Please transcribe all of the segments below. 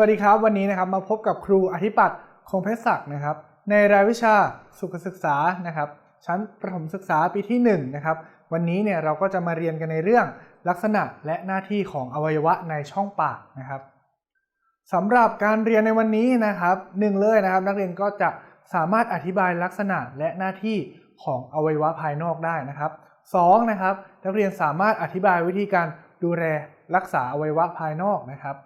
วัสดีครับ วันนี้นะครับมาพบกับครูอธิปัตย์คงเพชรศักดิ์นะครับ ในรายวิชาสุขศึกษานะครับ ชั้นประถมศึกษาปีที่1นะครับวันนี้เนี่ยเราก็จะมาเรียนกันในเรื่องลักษณะและหน้าที่ของอวัยวะในช่องปากนะครับสำหรับการเรียนในวันนี้นะครับหนึ่งเลยนะครับ นักเรียนก็จะสามารถอธิบายลักษณะและหน้าที่ของอวัยวะภายนอกได้นะครับสองนะครับนักเรียนสามารถอธิบายวิธีการดูแลรักษาอวัยวะภายนอกนะครับ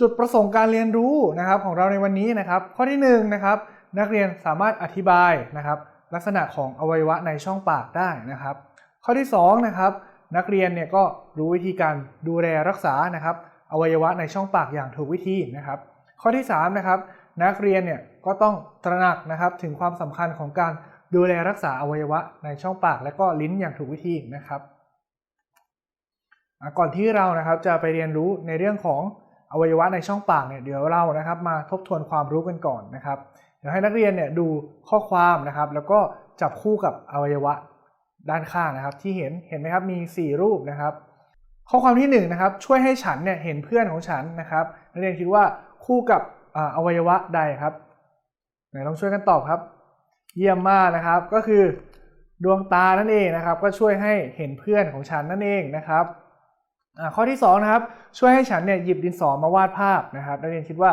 จุดประสงค์การเรียนรู้นะครับของเราในวันนี้นะครับ ข้อที่1นงนะครับนักเรียนสามารถอธิบายนะครับ ลักษณะของอวัยวะในช่องปากได้นะครับ ข้อที่2นะครับนักเรียนเนี่ยก็รู้วิธีการดูแลรักษานะครับ อวัยวะในช่องปากอย่างถูกวิธีนะครับ ข้อที่3นะครับนักเรียนเนี่ยก็ต้องตระหนักนะครับถึงความสำคัญของการดูแลรักษาอวัยวะในช่องปาก และก็ลิ้นอย่างถูกวิธีนะครับ ก่อนที่เรานะครับจะไปเรียนรู้ในเรื่องของ อวัยวะในช่องปากเนี่ยเดี๋ยวเรานะครับมาทบทวนความรู้กันก่อนนะครับ เดี๋ยวให้นักเรียนเนี่ยดูข้อความนะครับ แล้วก็จับคู่กับอวัยวะด้านข้างนะครับ ที่เห็นเห็นไหมครับมี 4 รูปนะครับ ข้อความที่1นนะครับช่วยให้ฉันเนี่ยเห็นเพื่อนของฉันนะครับนักเรียนคิดว่าคู่กับออวัยวะใดครับไหนลองช่วยกันตอบครับ เยี่ยมมากนะครับก็คือดวงตานั่นเองนะครับ ก็ช่วยให้เห็นเพื่อนของฉันนั่นเองนะครับ ข้อที่2นะครับช่วยให้ฉันเนี่ยหยิบดินสอมาวาดภาพนะครับนักเรียนคิดว่า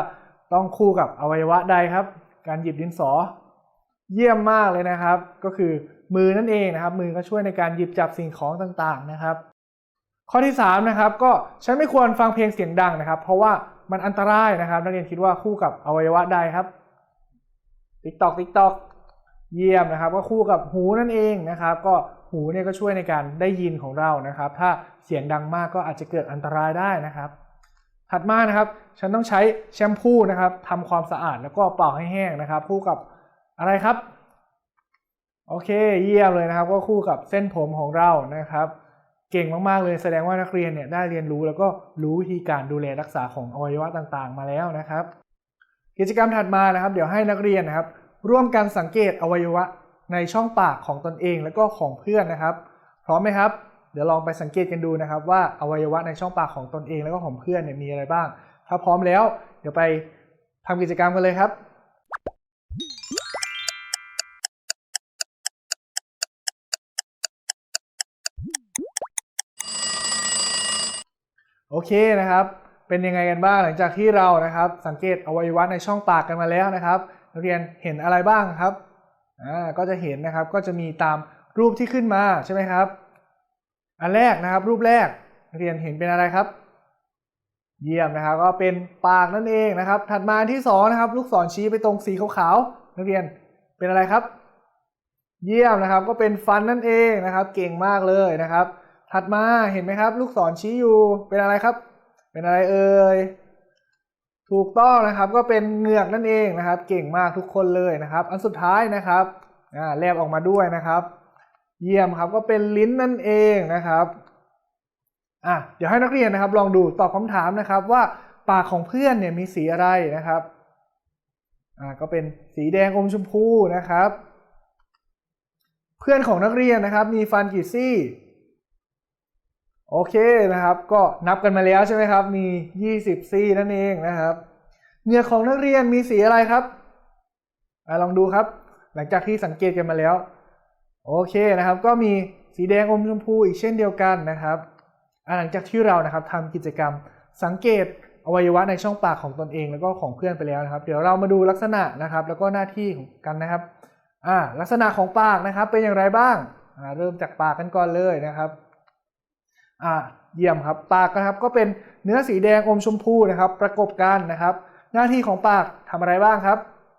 ต้องคู่กับอวัยวะใดครับ การหยิบดินสอ เยี่ยมมากเลยนะครับ ก็คือมือนั่นเองนะครับ มือก็ช่วยในการหยิบจับสิ่งของต่างๆนะครับ ข้อที่3นะครับก็ฉันไม่ควรฟังเพลงเสียงดังนะครับ เพราะว่ามันอันตรายนะครับ นักเรียนคิดว่าคู่กับอวัยวะใดครับติ๊กตอกติ๊กตอกเยี่ยมนะครับ ก็คู่กับหูนั่นเองนะครับ ก็ หูเนี่ยก็ช่วยในการได้ยินของเรานะครับ ถ้าเสียงดังมากก็อาจจะเกิดอันตรายได้นะครับ ถัดมานะครับ ฉันต้องใช้แชมพูนะครับทำความสะอาดแล้วก็เป่าให้แห้งนะครับคู่กับอะไรครับ โอเค เยี่ยมเลยนะครับ ก็คู่กับเส้นผมของเรานะครับ เก่งมากๆเลยแสดงว่านักเรียนเนี่ยได้เรียนรู้แล้วก็รู้วิธีการดูแลรักษาของอวัยวะต่างๆ มาแล้วนะครับ กิจกรรมถัดมานะครับ เดี๋ยวให้นักเรียนนะครับ ร่วมกันสังเกตอวัยวะ ในช่องปากของตนเองแล้วก็ของเพื่อนนะครับ พร้อมไหมครับ เดี๋ยวลองไปสังเกตกันดูนะครับ ว่าอวัยวะในช่องปากของตนเองแล้วก็ของเพื่อนเนี่ยมีอะไรบ้าง ถ้าพร้อมแล้ว เดี๋ยวไปทำกิจกรรมกันเลยครับโอเคนะครับ เป็นยังไงกันบ้างหลังจากที่เรานะครับ สังเกตอวัยวะในช่องปากกันมาแล้วนะครับนักเรียนเห็นอะไรบ้างครับ อ่าก็จะเห็นนะครับก็จะมีตามรูปที่ขึ้นมาใช่ไหมครับ อันแรกนะครับรูปแรกเรียนเห็นเป็นอะไรครับ เยี่ยมนะครับก็เป็นปากนั่นเองนะครับ ถัดมาที่สองนะครับลูกศรชี้ไปตรงสีขาวๆนักเรียนเป็นอะไรครับ เยี่ยมนะครับก็เป็นฟันนั่นเองนะครับ เก่งมากเลยนะครับ ถัดมาเห็นไหมครับ ลูกศรชี้อยู่เป็นอะไรครับ เป็นอะไรเอ่ย ถูกต้องนะครับก็เป็นเหงือกนั่นเองนะครับ เก่งมากทุกคนเลยนะครับ อันสุดท้ายนะครับอ่าแลบออกมาด้วยนะครับ เยี่ยมครับก็เป็นลิ้นนั่นเองนะครับอะเดี๋ยวให้นักเรียนนะครับ ลองดูตอบคำถามนะครับว่าปากของเพื่อนเนี่ยมีสีอะไรนะครับอ่าก็เป็นสีแดงอมชมพูนะครับ เพื่อนของนักเรียนนะครับ มีฟันกี่ซี่ โอเคนะครับ ก็นับกันมาแล้วใช่ไหมครับ มี 20ซี่นั่นเองนะครับเหงือของนักเรียนมีสีอะไรครับอลองดูครับ หลังจากที่สังเกตกันมาแล้ว โอเคนะครับ ก็มีสีแดงอมชมพูอีกเช่นเดียวกันนะครับหลังจากที่เรานะครับทำกิจกรรมสังเกตอวัยวะในช่องปากของตนเองแล้วก็ของเพื่อนไปแล้วนะครับ เดี๋ยวเรามาดูลักษณะนะครับ แล้วก็หน้าที่ของกันนะครับอ่าลักษณะของปากนะครับเป็นอย่างไรบ้างอ่าเริ่มจากปากกันก่อนเลยนะครับ อ่าเยี่ยมครับปากนะครับก็เป็นเนื้อสีแดงอมชมพูนะครับ ประกบกันนะครับ หน้าที่ของปากทำอะไรบ้างครับ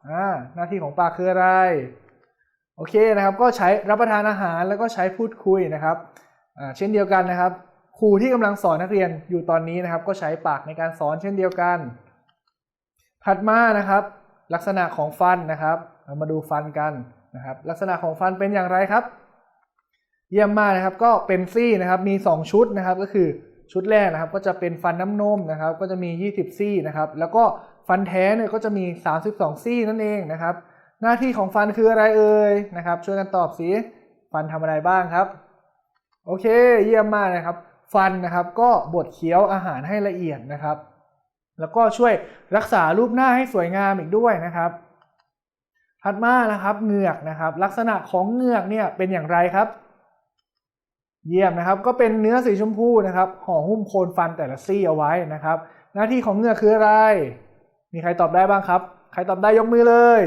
อ่าหน้าที่ของปากคืออะไรโอเคนะครับก็ใช้รับประทานอาหารแล้วก็ใช้พูดคุยนะครับอ่าเช่นเดียวกันนะครับ ครูที่กำลังสอนนักเรียนอยู่ตอนนี้นะครับ ก็ใช้ปากในการสอนเช่นเดียวกัน ถัดมานะครับ ลักษณะของฟันนะครับ เรามาดูฟันกันนะครับ ลักษณะของฟันเป็นอย่างไรครับ เยี่ยมมากนะครับก็เป็นซี่นะครับมี 2 ชุดนะครับก็คือชุดแรกนะครับก็จะเป็นฟันน้ำนมนะครับก็จะมี 20 ซี่นะครับแล้วก็ฟันแท้เนี่ยก็จะมี 32 ซี่นั่นเองนะครับ หน้าที่ของฟันคืออะไรเอ่ยนะครับ ช่วยกันตอบสิฟันทำอะไรบ้างครับ โอเค เยี่ยมมากนะครับ ฟันนะครับก็บดเคี้ยวอาหารให้ละเอียดนะครับ แล้วก็ช่วยรักษารูปหน้าให้สวยงามอีกด้วยนะครับถัดมานะครับเหงือกนะครับ ลักษณะของเหงือกเนี่ยเป็นอย่างไรครับ เยี่ยมนะครับ ก็เป็นเนื้อสีชมพูนะครับห่อหุ้มโคนฟันแต่ละซี่เอาไว้นะครับ หน้าที่ของเหงือกคืออะไร มีใครตอบได้บ้างครับ ใครตอบได้ยกมือเลย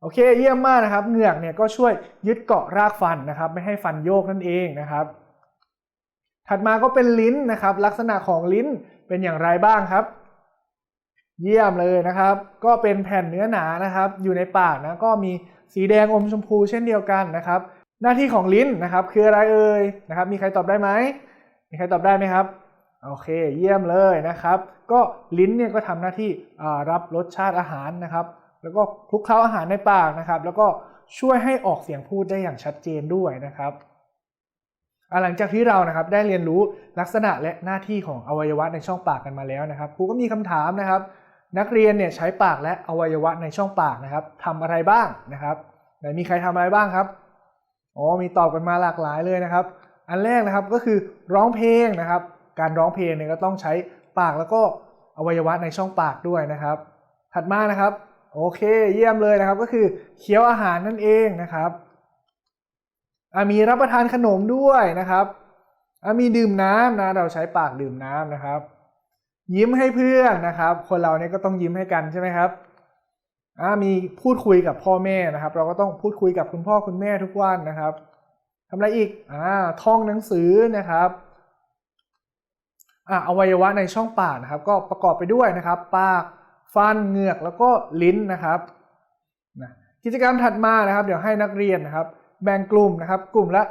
โอเคเยี่ยมมากนะครับ เหงือกเนี่ยก็ช่วยยึดเกาะรากฟันนะครับ ไม่ให้ฟันโยกนั่นเองนะครับ ถัดมาก็เป็นลิ้นนะครับ ลักษณะของลิ้นเป็นอย่างไรบ้างครับ เยี่ยมเลยนะครับ ก็เป็นแผ่นเนื้อหนานะครับ อยู่ในปากนะก็มีสีแดงอมชมพูเช่นเดียวกันนะครับ หน้าที่ของลิ้นนะครับ คืออะไรเอ่ยนะครับ มีใครตอบได้ไหมมีใครตอบได้ไหมครับโอเค เยี่ยมเลยนะครับ ก็ลิ้นเนี่ยก็ทำหน้าที่รับรสชาติอาหารนะครับ แล้วก็คลุกเคล้าอาหารในปากนะครับ แล้วก็ช่วยให้ออกเสียงพูดได้อย่างชัดเจนด้วยนะครับหลังจากที่เรานะครับได้เรียนรู้ลักษณะและหน้าที่ของอวัยวะในช่องปากกันมาแล้วนะครับครูก็มีคำถามนะครับ นักเรียนเนี่ยใช้ปากและอวัยวะในช่องปากนะครับทำอะไรบ้างนะครับไหนมีใครทำอะไรบ้างครับ อ๋อมีตอบกันมาหลากหลายเลยนะครับ อันแรกนะครับก็คือร้องเพลงนะครับ การร้องเพลงเนี่ยก็ต้องใช้ปากแล้วก็อวัยวะในช่องปากด้วยนะครับ ถัดมานะครับโอเคเยี่ยมเลยนะครับก็คือเคี้ยวอาหารนั่นเองนะครับมีรับประทานขนมด้วยนะครับมีดื่มน้ำนะเราใช้ปากดื่มน้ำนะครับ ยิ้มให้เพื่อนนะครับ คนเราเนี่ยก็ต้องยิ้มให้กันใช่ไหมครับ มีพูดคุยกับพ่อแม่นะครับ เราก็ต้องพูดคุยกับคุณพ่อคุณแม่ทุกวันนะครับทำอะไรอีกอ่าท่องหนังสือนะครับอ่าอวัยวะในช่องปากนะครับ ก็ประกอบไปด้วยนะครับ ปากฟันเหงือกแล้วก็ลิ้นนะครับนะกิจกรรมถัดมานะครับ เดี๋ยวให้นักเรียนนะครับ แบ่งกลุ่มนะครับ กลุ่มละ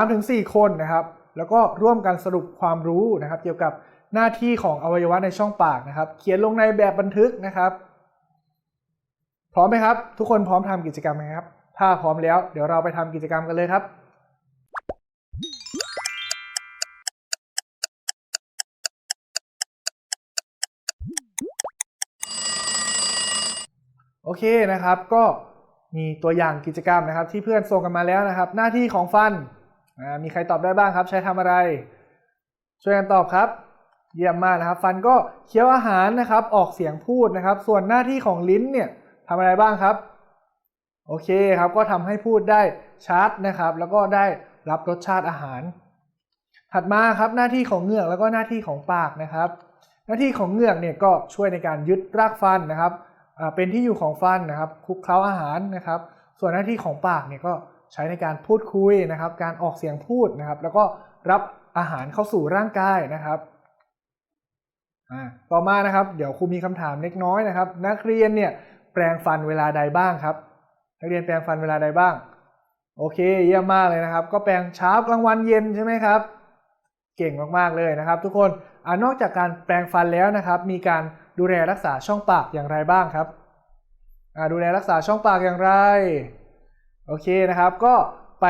3-4 คนนะครับ แล้วก็ร่วมกันสรุปความรู้นะครับ เกี่ยวกับหน้าที่ของอวัยวะในช่องปากนะครับ เขียนลงในแบบบันทึกนะครับ พร้อมไหมครับ ทุกคนพร้อมทำกิจกรรมไหมครับ ถ้าพร้อมแล้วเดี๋ยวเราไปทำกิจกรรมกันเลยครับ โอเคนะครับก็มีตัวอย่างกิจกรรมนะครับ ที่เพื่อนส่งกันมาแล้วนะครับ หน้าที่ของฟันมีใครตอบได้บ้างครับ ใช้ทำอะไร ช่วยกันตอบครับ เยี่ยมมากนะครับ ฟันก็เคี้ยวอาหารนะครับ ออกเสียงพูดนะครับ ส่วนหน้าที่ของลิ้นเนี่ย ทำอะไรบ้างครับ โอเคครับก็ทำให้พูดได้ชัดนะครับ แล้วก็ได้รับรสชาติอาหาร ถัดมาครับหน้าที่ของเหงือกแล้วก็หน้าที่ของปากนะครับ หน้าที่ของเหงือกเนี่ยก็ช่วยในการยึดรากฟันนะครับเป็นที่อยู่ของฟันนะครับคลุกเคล้าอาหารนะครับ ส่วนหน้าที่ของปากเนี่ยก็ใช้ในการพูดคุยนะครับ การออกเสียงพูดนะครับ แล้วก็รับอาหารเข้าสู่ร่างกายนะครับต่อมานะครับ เดี๋ยวครูมีคำถามเล็กน้อยนะครับ นักเรียนเนี่ย แปรงฟันเวลาใดบ้างครับนักเรียนแปรงฟันเวลาใดบ้าง โอเค เยี่ยมมากเลยนะครับ ก็แปรงเช้ากลางวันเย็นใช่ไหมครับ เก่งมากๆเลยนะครับ ทุกคนอนอกจากการแปรงฟันแล้วนะครับ มีการดูแลรักษาช่องปากอย่างไรบ้างครับดูแลรักษาช่องปากอย่างไร โอเคนะครับ ก็ไป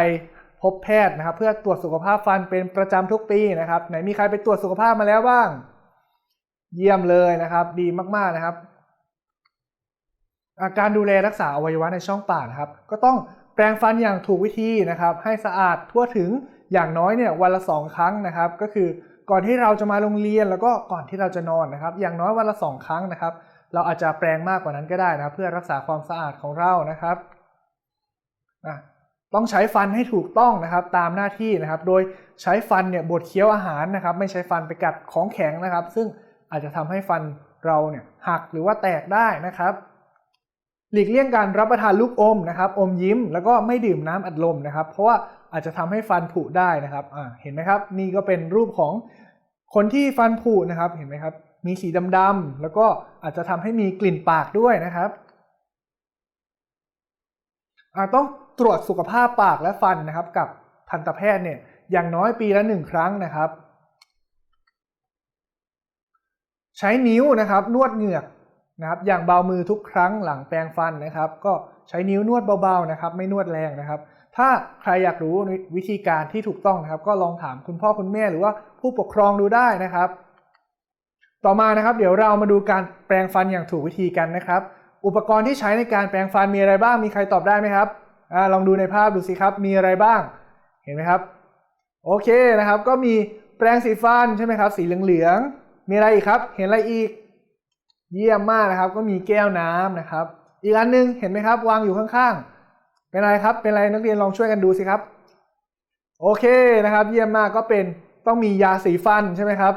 พบแพทย์นะครับเพื่อตรวจสุขภาพฟันเป็นประจำทุกปีนะครับ ไหนมีใครไปตรวจสุขภาพมาแล้วบ้าง เยี่ยมเลยนะครับ ดีมากๆนะครับ การดูแลรักษาอวัยวะในช่องปากนะครับ ก็ต้องแปรงฟันอย่างถูกวิธีนะครับ ให้สะอาดทั่วถึงอย่างน้อยเนี่ยวันละสองครั้งนะครับ ก็คือก่อนที่เราจะมาโรงเรียนแล้วก็ก่อนที่เราจะนอนนะครับ อย่างน้อยวันละสองครั้งนะครับ เราอาจจะแปรงมากกว่านั้นก็ได้นะเพื่อรักษาความสะอาดของเรานะครับต้องใช้ฟันให้ถูกต้องนะครับตามหน้าที่นะครับ โดยใช้ฟันเนี่ยบดเคี้ยวอาหารนะครับ ไม่ใช้ฟันไปกัดของแข็งนะครับ ซึ่งอาจจะทำให้ฟันเราเนี่ยหักหรือว่าแตกได้นะครับ หลีกเลี่ยงการรับประทานลูกอมนะครับ อมยิ้มแล้วก็ไม่ดื่มน้ำอัดลมนะครับ เพราะว่าอาจจะทำให้ฟันผุได้นะครับเห็นไหมครับ นี่ก็เป็นรูปของคนที่ฟันผุนะครับ เห็นไหมครับ มีสีดำๆแล้วก็อาจจะทำให้มีกลิ่นปากด้วยนะครับต้องตรวจสุขภาพปากและฟันนะครับ กับทันตแพทย์เนี่ยอย่างน้อยปีละหนึ่งครั้งนะครับ ใช้นิ้วนะครับ นวดเหงือก นะครับอย่างเบามือทุกครั้งหลังแปรงฟันนะครับ ก็ใช้นิ้วนวดเบาๆนะครับ ไม่นวดแรงนะครับ ถ้าใครอยากรู้วิธีการที่ถูกต้องนะครับ ก็ลองถามคุณพ่อคุณแม่หรือว่าผู้ปกครองดูได้นะครับ ต่อมานะครับเดี๋ยวเรามาดูการแปรงฟันอย่างถูกวิธีกันนะครับ อุปกรณ์ที่ใช้ในการแปรงฟันมีอะไรบ้างมีใครตอบได้ไหมครับอลองดูในภาพดูสิครับ มีอะไรบ้าง เห็นไหมครับ โอเคนะครับ ก็มีแปรงสีฟันใช่ไหมครับ สีเหลืองๆมีอะไรอีกครับ เห็นอะไรอีก เยี่ยมมากนะครับ ก็มีแก้วน้ำนะครับ อีกอันหนึงเห็นไหมครับ วางอยู่ข้างๆ เป็นอะไรครับ เป็นอะไรนักเรียนลองช่วยกันดูสิครับ โอเคนะครับ เยี่ยมมากก็เป็นต้องมียาสีฟันใช่ไหมครับ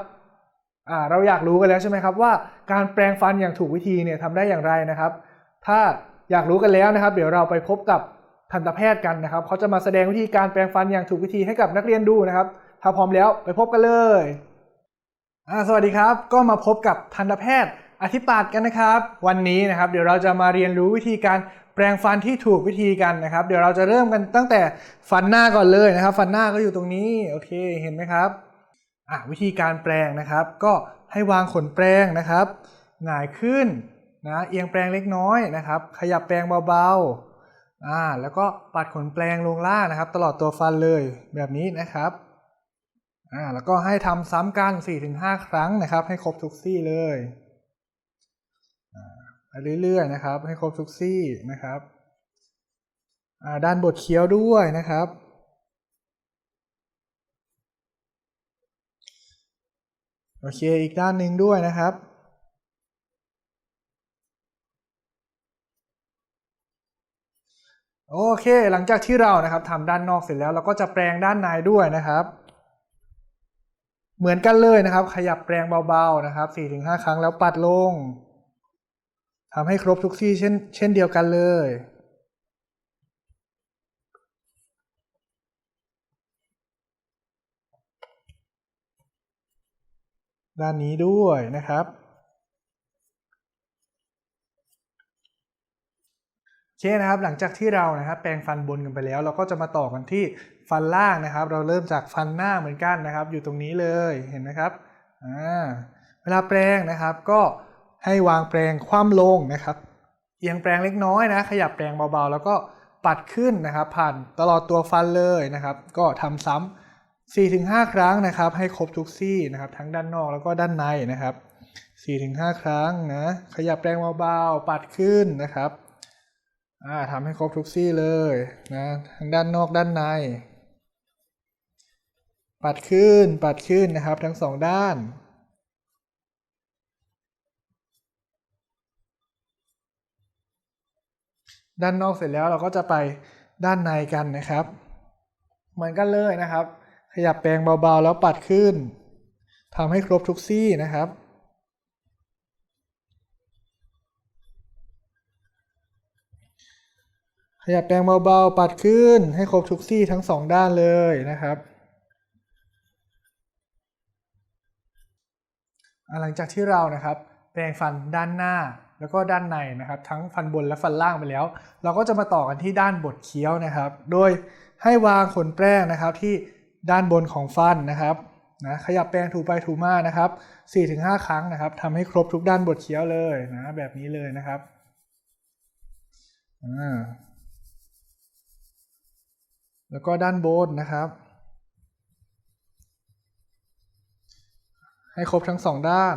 อ่าเราอยากรู้กันแล้วใช่ไหมครับว่าการแปรงฟันอย่างถูกวิธีเนี่ยทำได้อย่างไรนะครับ ถ้าอยากรู้กันแล้วนะครับ เดี๋ยวเราไปพบกับทันตแพทย์กันนะครับเขาจะมาแสดงวิธีการแปรงฟันอย่างถูกวิธีให้กับนักเรียนดูนะครับ ถ้าพร้อมแล้วไปพบกันเลยสวัสดีครับ ก็มาพบกับทันตแพทย์ อธิปาดกันนะครับ วันนี้นะครับเดี๋ยวเราจะมาเรียนรู้วิธีการแปรงฟันที่ถูกวิธีกันนะครับ เดี๋ยวเราจะเริ่มกันตั้งแต่ฟันหน้าก่อนเลยนะครับ ฟันหน้าก็อยู่ตรงนี้โอเคเห็นไหมครับอะวิธีการแปลงนะครับ ก็ให้วางขนแปลงนะครับหงายขึ้นนะเอียงแปลงเล็กน้อยนะครับ ขยับแปลงเบาๆอ่าแล้วก็ปัดขนแปลงลงล่างนะครับ ตลอดตัวฟันเลยแบบนี้นะครับอ่าแล้วก็ให้ทำซ้ำกัน4-5 ครั้งนะครับ ให้ครบทุกซี่เลย ไปเรื่อยๆนะครับ ให้ครบทุกซี่นะครับด้านบดเคี้ยวด้วยนะครับ โอเคอีกด้านหนึ่งด้วยนะครับโอเค หลังจากที่เรานะครับทำด้านนอกเสร็จแล้วเราก็จะแปรงด้านในด้วยนะครับ เหมือนกันเลยนะครับ ขยับแปรงเบาๆนะครับ4-5 ครั้งแล้วปัดลง ทำให้ครบทุกที่เช่น เช่นเดียวกันเลย ด้านนี้ด้วยนะครับ โอเคนะครับ หลังจากที่เรานะครับแปรงฟันบนกันไปแล้ว เราก็จะมาต่อกันที่ฟันล่างนะครับ เราเริ่มจากฟันหน้าเหมือนกันนะครับ อยู่ตรงนี้เลยเห็นไหมครับอ่าเวลาแปรงนะครับก็ ให้วางแปรงคว่ำลงนะครับ เอียงแปรงเล็กน้อยนะ ขยับแปรงเบาๆ แล้วก็ปัดขึ้นนะครับ ผ่านตลอดตัวฟันเลยนะครับ ก็ทำซ้ำ4-5 ครั้งนะครับ ให้ครบทุกซี่นะครับ ทั้งด้านนอกแล้วก็ด้านในนะครับ 4-5 ครั้งนะ ขยับแปรงเบาๆ ปัดขึ้นนะครับอ่าทำให้ครบทุกซี่เลยนะทั้งด้านนอกด้านใน ปัดขึ้นปัดขึ้นนะครับ ทั้งสองด้าน ด้านนอกเสร็จแล้วเราก็จะไปด้านในกันนะครับ เหมือนกันเลยนะครับ ขยับแปรงเบาๆแล้วปัดขึ้นทำให้ครบทุกซี่นะครับขยับแปรงเบาๆ ปัดขึ้นให้ครบทุกซี่ทั้งสองด้านเลยนะครับ หลังจากที่เรานะครับ แปรงฟันด้านหน้า แล้วก็ด้านในนะครับ ทั้งฟันบนและฟันล่างไปแล้ว เราก็จะมาต่อกันที่ด้านบดเคี้ยวนะครับ โดยให้วางขนแปรงนะครับที่ด้านบนของฟันนะครับนะขยับแปรงถูไปถูมานะครับ 4-5 ครั้งนะครับทำให้ครบทุกด้านบดเคี้ยวเลยนะแบบนี้เลยนะครับแล้วก็ด้านบนนะครับ ให้ครบทั้งสองด้าน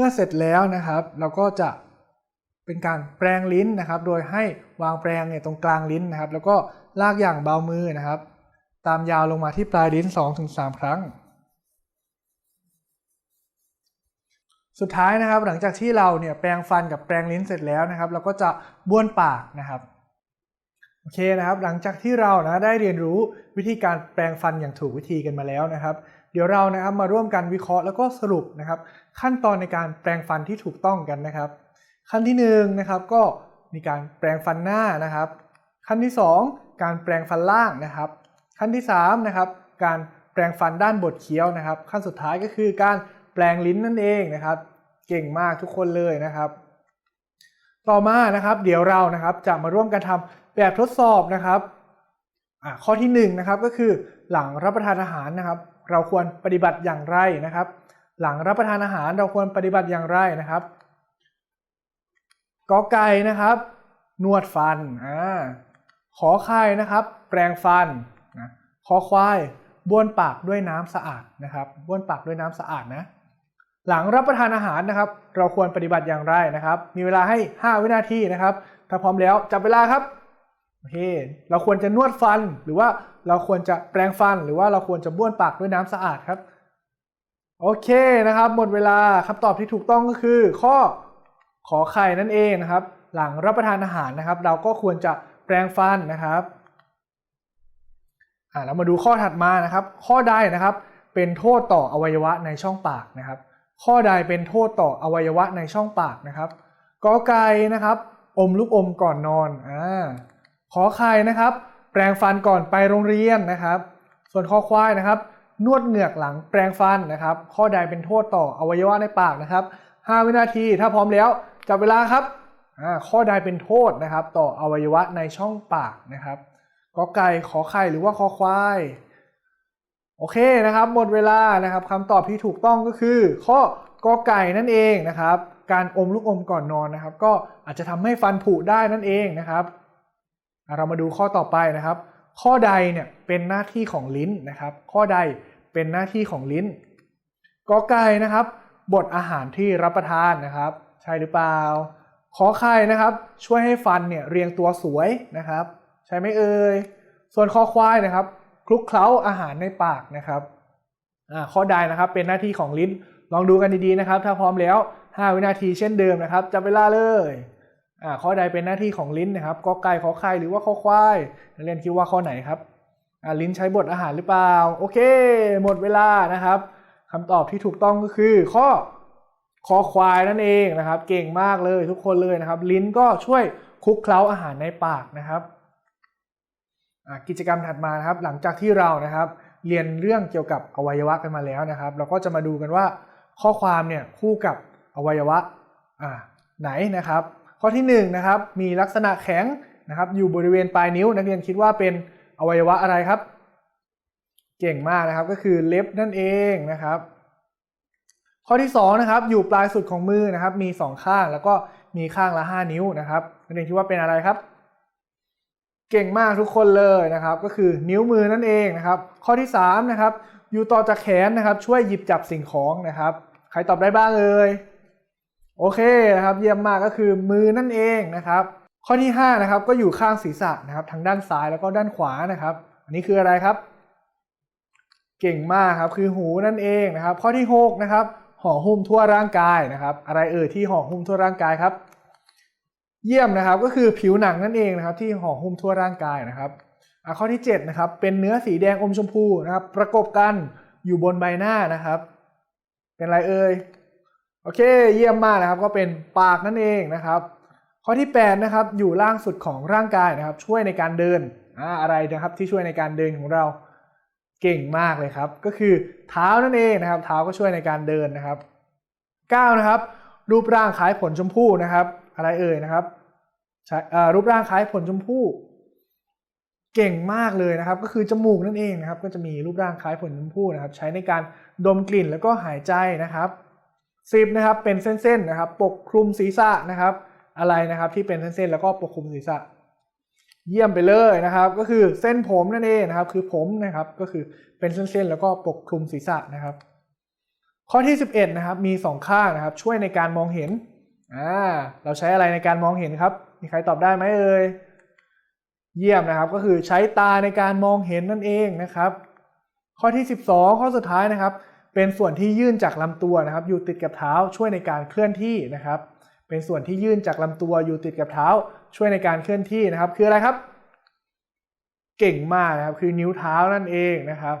มื่อเสร็จแล้วนะครับเราก็จะเป็นการแปรงลิ้นนะครับ โดยให้วางแปรงเนี่ยตรงกลางลิ้นนะครับ แล้วก็ลากอย่างเบามือนะครับ ตามยาวลงมาที่ปลายลิ้น 2-3 ครั้ง สุดท้ายนะครับ หลังจากที่เราเนี่ยแปรงฟันกับแปรงลิ้นเสร็จแล้วนะครับ เราก็จะบ้วนปากนะครับโอเคนะครับ หลังจากที่เรานะได้เรียนรู้วิธีการแปรงฟันอย่างถูกวิธีกันมาแล้วนะครับ เดี๋ยวเรานะครับมาร่วมกันวิเคราะห์แล้วก็สรุปนะครับ ขั้นตอนในการแปรงฟันที่ถูกต้องกันนะครับ ขั้นที่1นงนะครับก็มีการแปรงฟันหน้านะครับ ขั้นที่ 2 การแปรงฟันล่างนะครับ ขั้นที่3นะครับการแปรงฟันด้านบดเคี้ยวนะครับ ขั้นสุดท้ายก็คือการแปรงลิ้นนั่นเองนะครับ เก่งมากทุกคนเลยนะครับ ต่อมานะครับ เดี๋ยวเรานะครับจะมาร่วมกันทำแบบทดสอบนะครับข้อที่1นงนะครับก็คือหลังรับประทานอาหารนะครับ เราควรปฏิบัติอย่างไรนะครับ หลังรับประทานอาหารเราควรปฏิบัติอย่างไรนะครับกอไก่นะครับ นวดฟันอ่าขอไข่นะครับ แปรงฟันนะขอควายบ้วนปากด้วยน้ำสะอาดนะครับบ้วนปากด้วยน้ำสะอาดนะหลังรับประทานอาหารนะครับ เราควรปฏิบัติอย่างไรนะครับ มีเวลาให้ 5 วินาทีนะครับ ถ้าพร้อมแล้วจับเวลาครับโอเคเราควรจะนวดฟันหรือว่า เราควรจะแปรงฟันหรือว่าเราควรจะบ้วนปากด้วยน้ำสะอาดครับ โอเคนะครับ หมดเวลาคำตอบที่ถูกต้องก็คือ ข้อขอไข่นั่นเองนะครับ หลังรับประทานอาหารนะครับ เราก็ควรจะแปรงฟันนะครับอ่าเรามาดูข้อถัดมานะครับ ข้อใดนะครับ เป็นโทษต่ออวัยวะในช่องปากนะครับ ข้อใดเป็นโทษต่ออวัยวะในช่องปากนะครับกอไก่นะครับ อมลูกอมก่อนนอนอ่าขอไข่นะครับ แปรงฟันก่อนไปโรงเรียนนะครับ ส่วนข้อควายนะครับ นวดเหงือกหลังแปรงฟันนะครับ ข้อใดเป็นโทษต่ออวัยวะในปากนะครับ 5 วินาทีถ้าพร้อมแล้วจับเวลาครับข้อใดเป็นโทษนะครับ ต่ออวัยวะในช่องปากนะครับกอไก่ขอไข่หรือว่าคอควายโอเคนะครับ หมดเวลานะครับคำตอบที่ถูกต้องก็คือ ข้อกอไก่นั่นเองนะครับ การอมลูกอมก่อนนอนนะครับ ก็อาจจะทำให้ฟันผุได้นั่นเองนะครับ เรามาดูข้อต่อไปนะครับ ข้อใดเนี่ยเป็นหน้าที่ของลิ้นนะครับ ข้อใดเป็นหน้าที่ของลิ้นกอไก่นะครับ บดอาหารที่รับประทานนะครับ ใช่หรือเปล่าขอไข่นะครับ ช่วยให้ฟันเนี่ยเรียงตัวสวยนะครับ ใช่ไหมเอ่ยส่วนคอควายนะครับคลุกเคล้าอาหารในปากนะครับข้อใดนะครับเป็นหน้าที่ของลิ้นลองดูกันดีๆนะครับ ถ้าพร้อมแล้ว 5 วินาทีเช่นเดิมนะครับจับเวลาเลย ข้อใดเป็นหน้าที่ของลิ้นนะครับกอไก่ขอไข่หรือว่าคอควายนักเรียนคิดว่าข้อไหนครับอ่าลิ้นใช้บดอาหารหรือเปล่า โอเค หมดเวลานะครับคำตอบที่ถูกต้องก็คือข้อคอควายนั่นเองนะครับ เก่งมากเลยทุกคนเลยนะครับ ลิ้นก็ช่วยคลุกเคล้าอาหารในปากนะครับอะกิจกรรมถัดมานะครับ หลังจากที่เรานะครับ เรียนเรื่องเกี่ยวกับอวัยวะกันมาแล้วนะครับ เราก็จะมาดูกันว่าข้อความเนี่ยคู่กับอวัยวะอ่าไหนนะครับ ข้อที่หนึ่งนะครับมีลักษณะแข็งนะครับอยู่บริเวณปลายนิ้ว นักเรียนคิดว่าเป็นอวัยวะอะไรครับ เก่งมากนะครับก็คือเล็บนั่นเองนะครับ ข้อที่สองนะครับอยู่ปลายสุดของมือนะครับ มีสองข้างแล้วก็มีข้างละห้านิ้วนะครับนักเรียนคิดว่าเป็นอะไรครับ เก่งมากทุกคนเลยนะครับ ก็คือนิ้วมือนั่นเองนะครับ ข้อที่3นะครับอยู่ต่อจากแขนนะครับ ช่วยหยิบจับสิ่งของนะครับ ใครตอบได้บ้างเอ่ย โอเคนะครับ เยี่ยมมากก็คือมือนั่นเองนะครับ ข้อที่5นะครับก็อยู่ข้างศีรษะนะครับทั้งด้านซ้ายแล้วก็ด้านขวานะครับ อันนี้คืออะไรครับ เก่งมากครับคือหูนั่นเองนะครับ ข้อที่6นะครับห่อหุ้มทั่วร่างกายนะครับ อะไรเอ่ยที่ห่อหุ้มทั่วร่างกายครับ เยี่ยมนะครับก็คือผิวหนังนั่นเองนะครับ ที่ห่อหุ้มทั่วร่างกายนะครับข้อที่7นะครับเป็นเนื้อสีแดงอมชมพูนะครับ ประกบกันอยู่บนใบหน้านะครับ เป็นอะไรเอ่ย โอเค เยี่ยมมากนะครับก็เป็นปากนั่นเองนะครับ ข้อที่8นะครับอยู่ล่างสุดของร่างกายนะครับ ช่วยในการเดินอ่าอะไรนะครับที่ช่วยในการเดินของเราเก่งมากเลยครับ ก็คือเท้านั่นเองนะครับ เท้าก็ช่วยในการเดินนะครับ9นะครับรูปร่างคล้ายผลชมพู่นะครับ อะไรเอ่ยนะครับรูปร่างคล้ายผลชมพู่เก่งมากเลยนะครับ ก็คือจมูกนั่นเองนะครับ ก็จะมีรูปร่างคล้ายผลชมพู่นะครับ ใช้ในการดมกลิ่นแล้วก็หายใจนะครับ สิบนะครับเป็นเส้นๆนะครับ ปกคลุมศีรษะนะครับ อะไรนะครับที่เป็นเส้นๆแล้วก็ปกคลุมศีรษะ เยี่ยมไปเลยนะครับ ก็คือเส้นผมนั่นเองนะครับ คือผมนะครับก็คือเป็นเส้นๆแล้วก็ปกคลุมศีรษะนะครับ ข้อที่ 11นะครับมี 2 ข้างนะครับ ช่วยในการมองเห็นอ่าเราใช้อะไรในการมองเห็นครับ มีใครตอบได้ไหมเอ่ยเยี่ยมนะครับก็คือใช้ตาในการมองเห็นนั่นเองนะครับ ข้อที่ 12 ข้อสุดท้ายนะครับ เป็นส่วนที่ยื่นจากลำตัวนะครับ อยู่ติดกับเท้าช่วยในการเคลื่อนที่นะครับ เป็นส่วนที่ยื่นจากลำตัวอยู่ติดกับเท้า ช่วยในการเคลื่อนที่นะครับ คืออะไรครับ เก่งมากนะครับ คือนิ้วเท้านั่นเองนะครับ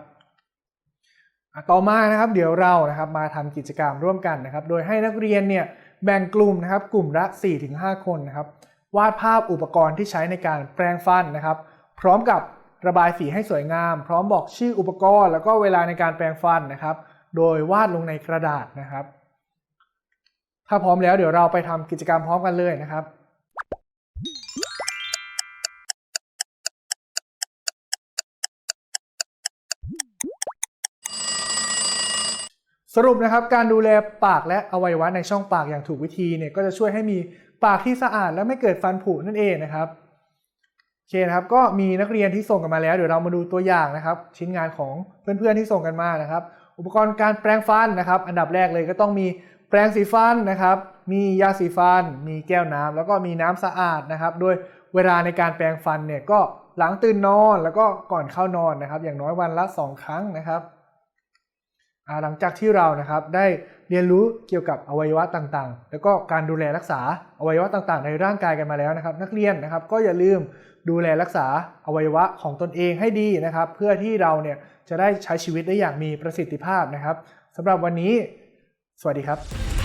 ต่อมานะครับเดี๋ยวเรานะครับมาทำกิจกรรมร่วมกันนะครับ โดยให้นักเรียนเนี่ยแบ่งกลุ่มนะครับ กลุ่มละ 4-5 คนนะครับ วาดภาพอุปกรณ์ที่ใช้ในการแปรงฟันนะครับ พร้อมกับระบายสีให้สวยงาม พร้อมบอกชื่ออุปกรณ์ แล้วก็เวลาในการแปรงฟันนะครับ โดยวาดลงในกระดาษนะครับ ถ้าพร้อมแล้วเดี๋ยวเราไปทำกิจกรรมพร้อมกันเลยนะครับสรุปนะครับการดูแลปากและอวัยวะในช่องปากอย่างถูกวิธีเนี่ยก็จะช่วยให้มีปากที่สะอาดและไม่เกิดฟันผุนั่นเองนะครับโอเคนะครับก็มีนักเรียนที่ส่งกันมาแล้ว เดี๋ยวเรามาดูตัวอย่างนะครับ ชิ้นงานของเพื่อนๆที่ส่งกันมานะครับ อุปกรณ์การแปรงฟันนะครับ อันดับแรกเลยก็ต้องมีแปรงสีฟันนะครับ มียาสีฟัน มีแก้วน้ำ แล้วก็มีน้ำสะอาดนะครับ โดยเวลาในการแปรงฟันเนี่ยก็หลังตื่นนอนแล้วก็ก่อนเข้านอนนะครับ อย่างน้อยวันละ 2 ครั้งนะครับหลังจากที่เรานะครับได้เรียนรู้เกี่ยวกับอวัยวะต่างๆ แล้วก็การดูแลรักษาอวัยวะต่างๆ ในร่างกายกันมาแล้วนะครับ นักเรียนนะครับก็อย่าลืมดูแลรักษาอวัยวะของตนเองให้ดีนะครับ เพื่อที่เราเนี่ย จะได้ใช้ชีวิตได้อย่างมีประสิทธิภาพนะครับสำหรับวันนี้ สวัสดีครับ